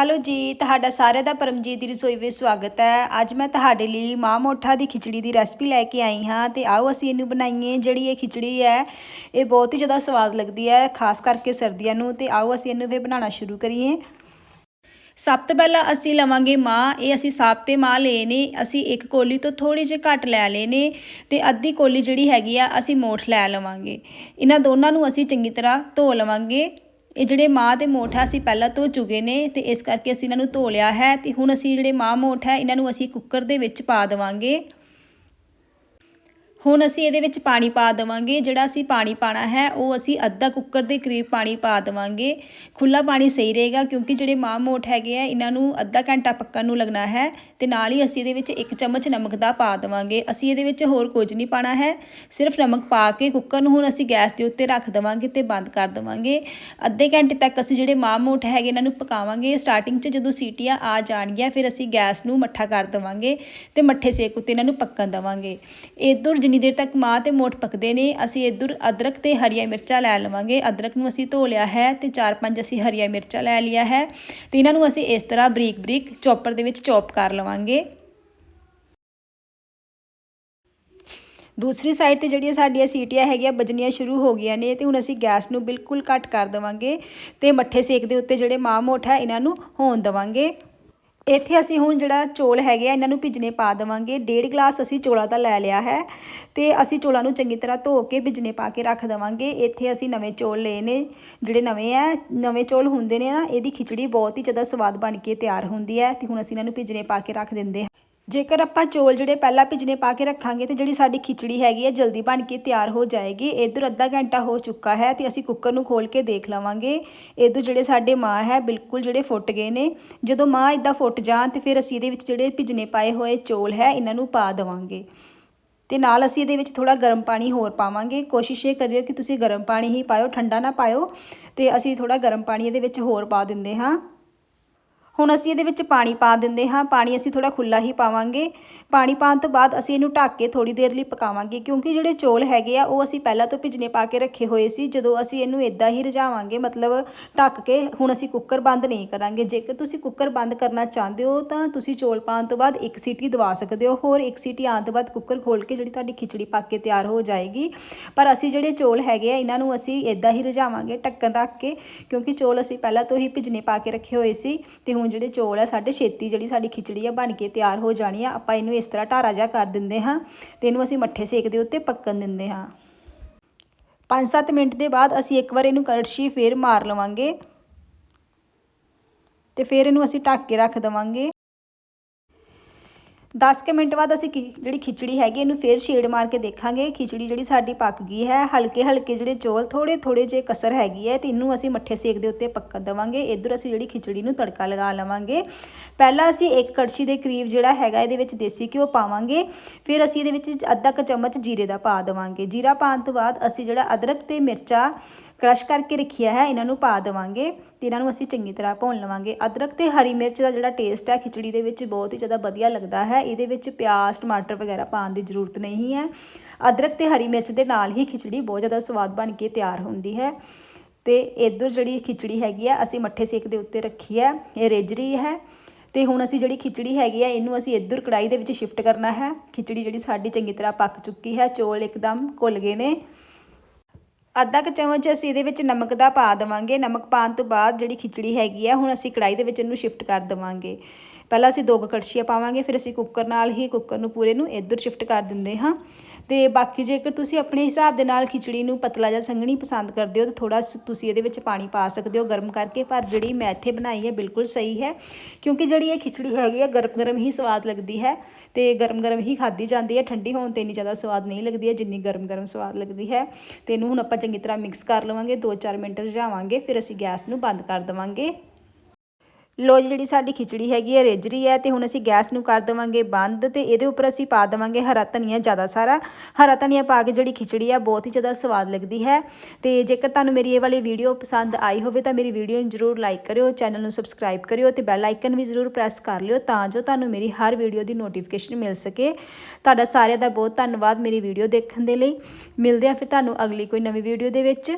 Hello ਜੀ, ਤੁਹਾਡਾ ਸਾਰਿਆਂ ਦਾ ਪਰਮਜੀਤ ਦੀ ਰਸੋਈ ਵਿੱਚ ਸਵਾਗਤ ਹੈ। ਅੱਜ ਮੈਂ ਤੁਹਾਡੇ ਲਈ ਮਾਂ ਮੋਠਾ ਦੀ ਖਿਚੜੀ ਦੀ ਰੈਸਪੀ ਲੈ ਕੇ ਆਈ ਹਾਂ ਤੇ ਆਓ ਅਸੀਂ ਇਹਨੂੰ ਬਣਾਈਏ। ਜਿਹੜੀ ਇਹ ਖਿਚੜੀ ਹੈ, ਇਹ ਬਹੁਤ ਹੀ ਜ਼ਿਆਦਾ ਸਵਾਦ ਲੱਗਦੀ ਹੈ, ਖਾਸ ਕਰਕੇ ਸਰਦੀਆਂ ਨੂੰ ਤੇ ਆਓ ਅਸੀਂ ਇਹਨੂੰ ਫਿਰ ਬਣਾਉਣਾ ਸ਼ੁਰੂ ਕਰੀਏ। ਸਭ ਤੋਂ ਪਹਿਲਾਂ ਅਸੀਂ ਲਵਾਂਗੇ ਮਾਂ। ਇਹ ਅਸੀਂ ਸਾਬਤੇ ਮਾਂ ਲਏ ਨੇ। ਅਸੀਂ ਇੱਕ ਕੋਲੀ ਤੋਂ ਥੋੜੀ ਜਿਹੀ ਘੱਟ ਲੈ ਲਏ ਨੇ ਤੇ ਅੱਧੀ ਕੋਲੀ ਜਿਹੜੀ ਹੈਗੀ ਆ, ਅਸੀਂ ਮੋਠ ਲੈ ਲਵਾਂਗੇ। ਇਹਨਾਂ ਦੋਨਾਂ ਨੂੰ ਅਸੀਂ ਚੰਗੀ ਤਰ੍ਹਾਂ ਧੋ ਲਵਾਂਗੇ। ਇਹ ਜਿਹੜੇ ਮਾਂ ਦੇ ਮੋਠ ਆ ਅਸੀਂ ਪਹਿਲਾਂ ਧੋ ਚੁਗੇ ਨੇ ਤੇ ਇਸ ਕਰਕੇ ਅਸੀਂ ਇਹਨਾਂ ਨੂੰ ਧੋ ਲਿਆ ਹੈ ਤੇ ਹੁਣ ਅਸੀਂ ਜਿਹੜੇ ਮਾਂ ਮੋਠ ਹੈ, ਇਹਨਾਂ ਨੂੰ ਅਸੀਂ ਕੁੱਕਰ ਦੇ ਵਿੱਚ ਪਾ ਦੇਵਾਂਗੇ। ਹੁਣ ਅਸੀਂ ਇਹਦੇ ਵਿੱਚ ਪਾਣੀ ਪਾ ਦੇਵਾਂਗੇ, ਜਿਹੜਾ ਅਸੀਂ ਪਾਣੀ ਪਾਣਾ ਹੈ, ਉਹ ਅਸੀਂ ਅੱਧਾ ਕੁੱਕਰ ਦੇ ਕਰੀਬ ਪਾਣੀ ਪਾ ਦੇਵਾਂਗੇ। ਖੁੱਲਾ ਪਾਣੀ ਸਹੀ ਰਹੇਗਾ ਕਿਉਂਕਿ ਜਿਹੜੇ ਮਾਂ ਮੋਠ ਹੈਗੇ ਆ, ਇਹਨਾਂ ਨੂੰ ਅੱਧਾ ਘੰਟਾ ਪੱਕਣ ਨੂੰ ਲੱਗਣਾ ਹੈ ਤੇ ਨਾਲ ਹੀ ਅਸੀਂ ਇਹਦੇ ਵਿੱਚ ਇੱਕ ਚਮਚ ਨਮਕ ਦਾ ਪਾ ਦੇਵਾਂਗੇ। ਅਸੀਂ ਇਹਦੇ ਵਿੱਚ ਹੋਰ ਕੁਝ ਨਹੀਂ ਪਾਣਾ ਹੈ, ਸਿਰਫ ਨਮਕ ਪਾ ਕੇ ਕੁੱਕਰ ਨੂੰ ਹੁਣ ਅਸੀਂ ਗੈਸ ਦੇ ਉੱਤੇ ਰੱਖ ਦੇਵਾਂਗੇ ਤੇ ਬੰਦ ਕਰ ਦੇਵਾਂਗੇ। ਅੱਧੇ ਘੰਟੇ ਤੱਕ ਅਸੀਂ ਜਿਹੜੇ ਮਾਂ ਮੋਠ ਹੈਗੇ, ਇਹਨਾਂ ਨੂੰ ਪਕਾਵਾਂਗੇ। ਸਟਾਰਟਿੰਗ 'ਚ ਜਦੋਂ ਸੀਟੀਆਂ ਆ ਜਾਣਗੀਆਂ, ਫਿਰ ਅਸੀਂ ਗੈਸ ਨੂੰ ਮੱਠਾ ਕਰ ਦੇਵਾਂਗੇ ਤੇ ਮੱਠੇ ਸੇਕ ਉੱਤੇ ਇਹਨਾਂ ਨੂੰ ਪੱਕਣ ਦੇਵਾਂਗੇ। ਇਧਰ ਜਿੰਨੀ ਦੇਰ ਤੱਕ ਮਾਂ ਤੇ ਮੋਠ ਪੱਕਦੇ ਨੇ, ਅਸੀਂ ਇਧਰ ਅਦਰਕ ਤੇ ਹਰੀਆਂ ਮਿਰਚਾਂ ਲੈ ਲਵਾਂਗੇ। ਅਦਰਕ ਨੂੰ ਅਸੀਂ ਧੋ ਲਿਆ ਹੈ ਤੇ ਚਾਰ ਪੰਜ ਅਸੀਂ ਹਰੀਆਂ ਮਿਰਚਾਂ ਲੈ ਲਿਆ ਹੈ ਤੇ ਇਹਨਾਂ ਨੂੰ ਅਸੀਂ ਇਸ ਤਰ੍ਹਾਂ ਬਰੀਕ ਬਰੀਕ ਚੌਪਰ ਦੇ ਵਿੱਚ ਚੌਪ ਕਰ ਲਵਾਂਗੇ। ਦੂਸਰੀ ਸਾਈਡ ਤੇ ਜਿਹੜੀਆਂ ਸਾਡੀਆਂ ਸੀਟੀਆਂ ਹੈਗੀਆਂ ਵੱਜਣੀਆਂ ਸ਼ੁਰੂ ਹੋ ਗਈਆਂ ਨੇ ਤੇ ਹੁਣ ਅਸੀਂ ਗੈਸ ਨੂੰ ਬਿਲਕੁਲ ਘੱਟ ਕਰ ਦੇਵਾਂਗੇ ਤੇ ਮੱਠੇ ਸੇਕ ਦੇ ਉੱਤੇ ਜਿਹੜੇ ਮਾਂ ਮੋਠ ਹੈ, ਇਹਨਾਂ ਨੂੰ ਹੋਣ ਦੇਵਾਂਗੇ। ਇੱਥੇ ਅਸੀਂ ਹੁਣ ਜਿਹੜਾ ਚੋਲ ਹੈਗੇ ਆ, ਇਹਨਾਂ ਨੂੰ ਭਿੱਜਨੇ ਪਾ ਦੇਵਾਂਗੇ। ਡੇਢ ਗਲਾਸ ਅਸੀਂ ਚੋਲਾ ਦਾ ਲੈ ਲਿਆ ਹੈ ਤੇ ਅਸੀਂ ਚੋਲਾਂ ਨੂੰ ਚੰਗੀ ਤਰ੍ਹਾਂ ਧੋ ਕੇ ਭਿੱਜਨੇ ਪਾ ਕੇ ਰੱਖ ਦੇਵਾਂਗੇ। ਇੱਥੇ ਅਸੀਂ ਨਵੇਂ ਚੋਲ ਲਏ ਨੇ, ਜਿਹੜੇ ਨਵੇਂ ਆ, ਨਵੇਂ ਚੋਲ ਹੁੰਦੇ ਨੇ ਨਾ, ਇਹਦੀ ਖਿਚੜੀ ਬਹੁਤ ਹੀ ਜ਼ਿਆਦਾ ਸਵਾਦ ਬਣ ਕੇ ਤਿਆਰ ਹੁੰਦੀ ਹੈ ਤੇ ਹੁਣ ਅਸੀਂ ਇਹਨਾਂ ਨੂੰ ਭਿੱਜਨੇ ਪਾ ਕੇ ਰੱਖ ਦਿੰਦੇ ਹਾਂ ਜੇਕਰ ਆਪਾਂ ਚੋਲ ਜਿਹੜੇ ਪਹਿਲਾਂ ਭਿੱਜਨੇ ਪਾ ਕੇ ਰੱਖਾਂਗੇ ਤੇ ਜਿਹੜੀ ਸਾਡੀ ਖਿਚੜੀ ਹੈਗੀ ਹੈ ਜਲਦੀ ਬਣ ਕੇ ਤਿਆਰ ਹੋ ਜਾਏਗੀ। ਇਧਰ ਅੱਧਾ ਘੰਟਾ ਹੋ ਚੁੱਕਾ ਹੈ ਤੇ ਅਸੀਂ ਕੁੱਕਰ ਨੂੰ ਖੋਲ ਕੇ ਦੇਖ ਲਵਾਂਗੇ। ਇਧਰ ਜਿਹੜੇ ਸਾਡੇ ਮਾਂ ਹੈ, ਬਿਲਕੁਲ ਜਿਹੜੇ ਫੁੱਟ ਗਏ ਨੇ। ਜਦੋਂ ਮਾਂ ਇਦਾਂ ਫੁੱਟ ਜਾਣ ਤੇ ਫਿਰ ਅਸੀਂ ਇਹਦੇ ਵਿੱਚ ਜਿਹੜੇ ਭਿੱਜਨੇ ਪਾਏ ਹੋਏ ਚੋਲ ਹੈ, ਇਹਨਾਂ ਨੂੰ ਪਾ ਦੇਵਾਂਗੇ। ਤੇ ਨਾਲ ਅਸੀਂ ਇਹਦੇ ਵਿੱਚ ਥੋੜਾ ਗਰਮ ਪਾਣੀ ਹੋਰ ਪਾਵਾਂਗੇ। ਕੋਸ਼ਿਸ਼ ਇਹ ਕਰਿਓ ਕਿ ਤੁਸੀਂ ਗਰਮ ਪਾਣੀ ਹੀ ਪਾਇਓ, ਠੰਡਾ ਨਾ ਪਾਇਓ। ਤੇ ਅਸੀਂ ਥੋੜਾ ਗਰਮ ਪਾਣੀ ਇਹਦੇ ਵਿੱਚ ਹੋਰ ਪਾ ਦਿੰਦੇ ਹਾਂ। ਹੁਣ ਅਸੀਂ ਇਹਦੇ ਵਿੱਚ ਪਾਣੀ ਪਾ ਦਿੰਦੇ ਹਾਂ। ਪਾਣੀ ਅਸੀਂ ਥੋੜਾ ਖੁੱਲਾ ਹੀ ਪਾਵਾਂਗੇ। ਪਾਣੀ ਪਾਉਣ ਤੋਂ ਬਾਅਦ ਅਸੀਂ ਇਹਨੂੰ ਢੱਕ ਕੇ ਥੋੜੀ ਦੇਰ ਲਈ ਪਕਾਵਾਂਗੇ ਕਿਉਂਕਿ ਜਿਹੜੇ ਚੋਲ ਹੈਗੇ ਆ, ਉਹ ਅਸੀਂ ਪਹਿਲਾਂ ਤੋਂ ਭਿਜਨੇ ਪਾ ਕੇ ਰੱਖੇ ਹੋਏ ਸੀ। ਜਦੋਂ ਅਸੀਂ ਇਹਨੂੰ ਇਦਾਂ ਹੀ ਰਝਾਵਾਂਗੇ ਮਤਲਬ ਢੱਕ ਕੇ, ਹੁਣ ਅਸੀਂ ਕੁੱਕਰ ਬੰਦ ਨਹੀਂ ਕਰਾਂਗੇ। ਜੇਕਰ ਤੁਸੀਂ ਕੁੱਕਰ ਬੰਦ ਕਰਨਾ ਚਾਹੁੰਦੇ ਹੋ, ਤਾਂ ਤੁਸੀਂ ਚੋਲ ਪਾਉਣ ਤੋਂ ਬਾਅਦ ਇੱਕ ਸੀਟੀ ਦਵਾ ਸਕਦੇ ਹੋ। ਹੋਰ ਇੱਕ ਸੀਟੀ ਆਉਣ ਤੋਂ ਬਾਅਦ ਕੁੱਕਰ ਖੋਲ ਕੇ ਜਿਹੜੀ ਤੁਹਾਡੀ ਖਿਚੜੀ ਪੱਕ ਕੇ ਤਿਆਰ ਹੋ ਜਾਏਗੀ। ਪਰ ਅਸੀਂ ਜਿਹੜੇ ਚੋਲ ਹੈਗੇ ਆ, ਇਹਨਾਂ ਨੂੰ ਅਸੀਂ ਇਦਾਂ ਹੀ ਰਝਾਵਾਂਗੇ ਢੱਕਣ ਰੱਖ ਕੇ, ਕਿਉਂਕਿ ਚੋਲ ਅਸੀਂ ਪਹਿਲਾਂ ਤੋਂ ਹੀ ਭਿਜਨੇ ਪਾ ਕੇ ਰੱਖੇ ਹੋਏ ਸੀ। ਤੇ ਹੁਣ ਜਿਹੜੇ ਚੌਲ ਆ, ਸਾਡੇ ਛੇਤੀ ਜਿਹੜੀ ਸਾਡੀ ਖਿਚੜੀ ਆ ਬਣ ਕੇ ਤਿਆਰ ਹੋ ਜਾਣੀ ਆ। ਆਪਾਂ ਇਹਨੂੰ ਇਸ ਤਰ੍ਹਾਂ ਢਾਰਾ ਜਿਹਾ ਕਰ ਦਿੰਦੇ ਹਾਂ ਤੇ ਇਹਨੂੰ ਅਸੀਂ ਮੱਠੇ ਸੇਕ ਦੇ ਉੱਤੇ ਪੱਕਣ ਦਿੰਦੇ ਹਾਂ। 5-7 ਮਿੰਟ ਦੇ ਬਾਅਦ ਅਸੀਂ ਇੱਕ ਵਾਰ ਇਹਨੂੰ ਕੜਛੀ ਫੇਰ ਮਾਰ ਲਵਾਂਗੇ ਤੇ ਫਿਰ ਇਹਨੂੰ ਅਸੀਂ ਢੱਕ ਕੇ ਰੱਖ ਦਵਾਂਗੇ। 10 ਕੇ ਮਿੰਟ ਬਾਅਦ ਅਸੀਂ ਜਿਹੜੀ ਖਿਚੜੀ ਹੈਗੀ, ਇਹਨੂੰ ਫੇਰ ਛੇੜ ਮਾਰ ਕੇ ਦੇਖਾਂਗੇ। ਖਿਚੜੀ ਜਿਹੜੀ ਸਾਡੀ ਪੱਕ ਗਈ ਹੈ ਹਲਕੇ ਹਲਕੇ ਜਿਹੜੇ ਚੌਲ ਥੋੜੇ ਥੋੜੇ ਜੇ ਕਸਰ ਹੈਗੀ ਹੈ, ਤੇ ਇਹਨੂੰ ਅਸੀਂ ਮੱਠੇ ਸੇਕ ਦੇ ਉੱਤੇ ਪੱਕਣ ਦਵਾਂਗੇ। ਇਧਰ ਅਸੀਂ ਜਿਹੜੀ ਖਿਚੜੀ ਨੂੰ ਤੜਕਾ ਲਗਾ ਲਵਾਂਗੇ। ਪਹਿਲਾਂ ਅਸੀਂ ਇੱਕ ਕੜਛੀ ਦੇ ਕਰੀਬ ਜਿਹੜਾ ਹੈਗਾ, ਇਹਦੇ ਵਿੱਚ ਦੇਸੀ ਘਿਓ ਪਾਵਾਂਗੇ। ਫਿਰ ਅਸੀਂ ਇਹਦੇ ਵਿੱਚ ਅੱਧਾ ਕ ਚਮਚ ਜੀਰੇ ਦਾ ਪਾ ਦੇਵਾਂਗੇ। ਜੀਰਾ ਪਾਉਣ ਤੋਂ ਬਾਅਦ ਅਸੀਂ ਜਿਹੜਾ ਅਦਰਕ ਤੇ ਮਿਰਚਾ ਕ੍ਰਸ਼ ਕਰਕੇ ਰੱਖਿਆ ਹੈ, ਇਹਨਾਂ ਨੂੰ ਪਾ ਦੇਵਾਂਗੇ ਤੇ ਇਹਨਾਂ ਨੂੰ ਅਸੀਂ ਚੰਗੀ ਤਰ੍ਹਾਂ ਭੁੰਨ ਲਵਾਂਗੇ। ਅਦਰਕ ਤੇ ਹਰੀ ਮਿਰਚ ਦਾ ਜਿਹੜਾ ਟੇਸਟ ਹੈ, ਖਿਚੜੀ ਦੇ ਵਿੱਚ ਬਹੁਤ ਹੀ ਜ਼ਿਆਦਾ ਵਧੀਆ ਲੱਗਦਾ ਹੈ। ਇਹਦੇ ਵਿੱਚ ਪਿਆਜ਼, ਟਮਾਟਰ ਵਗੈਰਾ ਪਾਉਣ ਦੀ ਜ਼ਰੂਰਤ ਨਹੀਂ ਹੈ। ਅਦਰਕ ਤੇ ਹਰੀ ਮਿਰਚ ਦੇ ਨਾਲ ਹੀ ਖਿਚੜੀ ਬਹੁਤ ਜ਼ਿਆਦਾ ਸਵਾਦ ਬਣ ਕੇ ਤਿਆਰ ਹੁੰਦੀ ਹੈ। ਤੇ ਇਧਰ ਜਿਹੜੀ ਖਿਚੜੀ ਹੈਗੀ ਆ ਅਸੀਂ ਮੱਠੇ ਸੇਕ ਦੇ ਉੱਤੇ ਰੱਖੀ ਹੈ, ਇਹ ਰਿੱਝ ਰਹੀ ਹੈ। ਤੇ ਹੁਣ ਅਸੀਂ ਜਿਹੜੀ ਖਿਚੜੀ ਹੈਗੀ ਆ ਇਹਨੂੰ ਅਸੀਂ ਇੱਧਰ ਕੜਾਈ ਦੇ ਵਿੱਚ ਸ਼ਿਫਟ ਕਰਨਾ ਹੈ। ਖਿਚੜੀ ਜਿਹੜੀ ਸਾਡੀ ਚੰਗੀ ਤਰ੍ਹਾਂ ਪੱਕ ਚੁੱਕੀ ਹੈ, ਚੌਲ ਇੱਕਦਮ ਘੁੱਲ ਗਏ ਨੇ। ਅੱਧਾ ਕੁ ਚਮਚ ਅਸੀਂ ਇਹਦੇ ਵਿੱਚ ਨਮਕ ਦਾ ਪਾ ਦੇਵਾਂਗੇ। ਨਮਕ ਪਾਉਣ ਤੋਂ ਬਾਅਦ ਜਿਹੜੀ ਖਿਚੜੀ ਹੈਗੀ ਆ, ਹੁਣ ਅਸੀਂ ਕੜਾਈ ਦੇ ਵਿੱਚ ਇਹਨੂੰ ਸ਼ਿਫਟ ਕਰ ਦੇਵਾਂਗੇ। ਪਹਿਲਾਂ ਅਸੀਂ ਦੋ ਕੁ ਕੜਛੀਆਂ ਪਾਵਾਂਗੇ, ਫਿਰ ਅਸੀਂ ਕੁੱਕਰ ਨਾਲ ਹੀ ਕੁੱਕਰ ਨੂੰ ਪੂਰੇ ਨੂੰ ਇੱਧਰ ਸ਼ਿਫਟ ਕਰ ਦਿੰਦੇ ਹਾਂ। ਤੇ ਬਾਕੀ ਜੇਕਰ ਤੁਸੀਂ ਆਪਣੇ ਹਿਸਾਬ ਦੇ ਨਾਲ ਖਿਚੜੀ ਨੂੰ ਪਤਲਾ ਜਾਂ ਸੰਘਣੀ ਪਸੰਦ ਕਰਦੇ ਹੋ, ਤਾਂ ਥੋੜਾ ਤੁਸੀਂ ਇਹਦੇ ਵਿੱਚ ਪਾਣੀ ਪਾ ਸਕਦੇ ਹੋ ਗਰਮ ਕਰਕੇ, ਪਰ ਜਿਹੜੀ ਮੈਂ ਇੱਥੇ ਬਣਾਈ ਹੈ ਬਿਲਕੁਲ ਸਹੀ ਹੈ, ਕਿਉਂਕਿ ਜਿਹੜੀ ਇਹ ਖਿਚੜੀ ਹੈਗੀ ਹੈ ਗਰਮ ਗਰਮ ਹੀ ਸਵਾਦ ਲੱਗਦੀ ਹੈ ਤੇ ਗਰਮ ਗਰਮ ਹੀ ਖਾਦੀ ਜਾਂਦੀ ਹੈ, ਠੰਡੀ ਹੋਣ ਤੇ ਇੰਨੀ ਜ਼ਿਆਦਾ ਸਵਾਦ ਨਹੀਂ ਲੱਗਦੀ ਹੈ ਜਿੰਨੀ ਗਰਮ ਗਰਮ ਸਵਾਦ ਲੱਗਦੀ ਹੈ। ਤੇ ਇਹਨੂੰ ਹੁਣ ਆਪਾਂ ਚੰਗੀ ਤਰ੍ਹਾਂ ਮਿਕਸ ਕਰ ਲਵਾਂਗੇ 2-4 ਮਿੰਟ ਰਝਾਵਾਂਗੇ ਫਿਰ ਅਸੀਂ ਗੈਸ ਨੂੰ ਬੰਦ ਕਰ ਦੇਵਾਂਗੇ। ਲੋ ਜਿਹੜੀ ਸਾਡੀ ਖਿਚੜੀ ਹੈਗੀ ਹੈ ਰਿੱਝ ਰਹੀ ਹੈ, ਤੇ ਹੁਣ ਅਸੀਂ ਗੈਸ ਨੂੰ ਕਰ ਦੇਵਾਂਗੇ ਬੰਦ ਤੇ ਇਹਦੇ ਉੱਪਰ ਅਸੀਂ ਪਾ ਦੇਵਾਂਗੇ ਹਰਾ ਧਨੀਆ ਜ਼ਿਆਦਾ ਸਾਰਾ। ਹਰਾ ਧਨੀਆ ਪਾ ਕੇ ਜਿਹੜੀ ਖਿਚੜੀ ਆ, ਬਹੁਤ ਹੀ ਜ਼ਿਆਦਾ ਸਵਾਦ ਲੱਗਦੀ ਹੈ। ਤੇ ਜੇਕਰ ਤੁਹਾਨੂੰ ਮੇਰੀ ਇਹ ਵਾਲੀ ਵੀਡੀਓ ਪਸੰਦ ਆਈ ਹੋਵੇ, ਤਾਂ ਮੇਰੀ ਵੀਡੀਓ ਨੂੰ ਜ਼ਰੂਰ ਲਾਈਕ ਕਰਿਓ, ਚੈਨਲ ਨੂੰ ਸਬਸਕ੍ਰਾਈਬ ਕਰਿਓ ਤੇ ਬੈਲ ਆਈਕਨ ਵੀ ਜ਼ਰੂਰ ਪ੍ਰੈਸ ਕਰ ਲਿਓ ਤਾਂ ਜੋ ਤੁਹਾਨੂੰ ਮੇਰੀ ਹਰ ਵੀਡੀਓ ਦੀ ਨੋਟੀਫਿਕੇਸ਼ਨ ਮਿਲ ਸਕੇ। ਤੁਹਾਡਾ ਸਾਰਿਆਂ ਦਾ ਬਹੁਤ ਧੰਨਵਾਦ ਮੇਰੀ ਵੀਡੀਓ ਦੇਖਣ ਦੇ ਲਈ। ਮਿਲਦੇ ਆ ਫਿਰ ਤੁਹਾਨੂੰ ਅਗਲੀ ਕੋਈ ਨਵੀਂ ਵੀਡੀਓ ਦੇ ਵਿੱਚ।